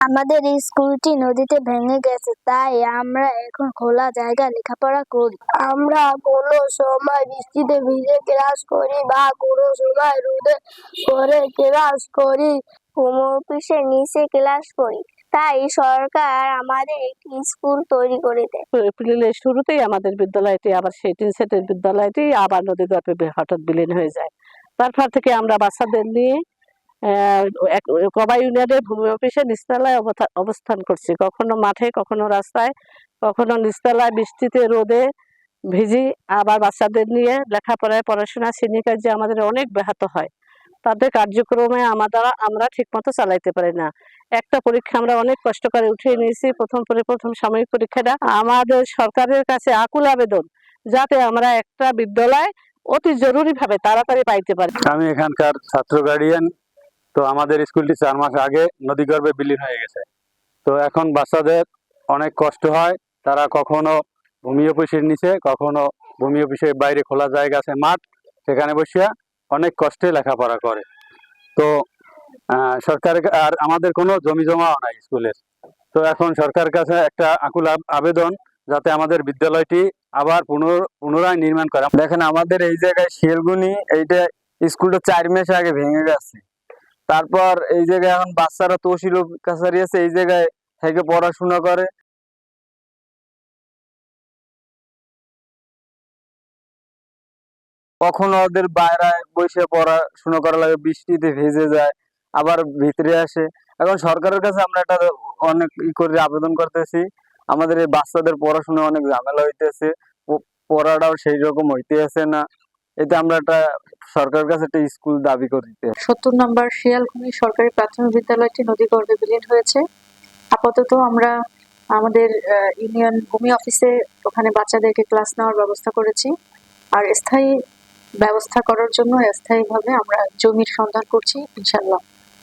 আমাদের স্কুলটি নদীতে ভেঙে গেছে, তাই আমরা এখন খোলা জায়গায় লেখাপড়া করি। আমরা কোনো সময় বৃষ্টিতে ভিজে ক্লাস করি বা কোনো সময় রোদে করে ক্লাস করি, হোম অফিসের নিচে ক্লাস করি। তাই সরকার আমাদের একটি স্কুল তৈরি করে দেয়। এপ্রিলের শুরুতেই আমাদের বিদ্যালয়টি, আবার সেই তিন সেটের বিদ্যালয়টি আবার নদী গর্ভে হঠাৎ বিলীন হয়ে যায়। তারপর থেকে আমরা বাচ্চাদের নিয়ে কবাই ইউনিয়নের ভূমি অফিসে নিচতলায় অবথা- অবস্থান করছি। কখনো মাঠে, কখনো রাস্তায়, কখনো নিচতলায় বৃষ্টিতে, রোদে ভিজি। আবার বাচ্চাদের নিয়ে লেখাপড়ায় পড়াশোনা শ্রেণীকার্যে আমাদের অনেক ব্যাহত হয়। তাদের কার্যক্রমে আমাদের, আমরা ঠিকমতো চালাইতে পারি না। একটা পরীক্ষা আমরা অনেক কষ্ট করে উঠিয়ে নিয়েছি। প্রথম পরে, প্রথম সাময়িক পরীক্ষাটা। আমাদের সরকারের কাছে আকুল আবেদন যাতে আমরা একটা বিদ্যালয় অতি জরুরি ভাবে তাড়াতাড়ি পাইতে পারি। আমি এখানকার ছাত্র গার্ডিয়ান তো আমাদের স্কুলটি চার মাস আগে নদীগর্ভে বিলীন হয়ে গেছে। তো এখন বাচ্চাদের অনেক কষ্ট হয়, তারা কখনো ভূমি অফিসের নিচে, কখনো ভূমি অফিসের বাইরে খোলা জায়গা আছে, মাঠ, সেখানে বসিয়া অনেক কষ্টে লেখাপড়া করে। তো সরকার আর আমাদের কোনো জমি জমাও নাই স্কুলের। তো এখন সরকারের কাছে একটা আকুল আবেদন যাতে আমাদের বিদ্যালয়টি আবার পুনর, পুনরায় নির্মাণ করে। দেখেন আমাদের এই জায়গায় শিলগুনি এইটা স্কুলটা চার মাস আগে ভেঙে গেছে। তারপর এই জায়গায় এখন বাচ্চারা তহসিল কাছারি আছে, এই জায়গায় থেকে পড়াশোনা করে। কখনো ওদের বাইরে বসে পড়াশোনা করা লাগে, বৃষ্টিতে ভেজে যায়, আবার ভিতরে আসে। এখন সরকারের কাছে আমরা এটা অনেক ই করে আবেদন করতেছি, আমাদের এই বাচ্চাদের পড়াশোনা অনেক ঝামেলা হইতেছে পড়াটাও সেই রকম হইতেছে না। এতে আমরা একটা সরকারের কাছে একটা স্কুল দাবি করতে সত্তর নম্বর শিয়ালকুনি সরকারি প্রাথমিক বিদ্যালয়টি নদীগর্ভে বিলীন হয়েছে। আপাতত আমরা আমাদের ইউনিয়ন ভূমি অফিসে ওখানে বাচ্চাদেরকে ক্লাস নেওয়ার ব্যবস্থা করেছি। আর স্থায়ী ব্যবস্থা করার জন্য স্থায়ীভাবে আমরা জমির সন্ধান করছি ইনশাল্লাহ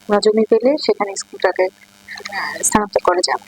আমরা জমি পেলে সেখানে স্কুলটাকে স্থানান্তর করা যাবে।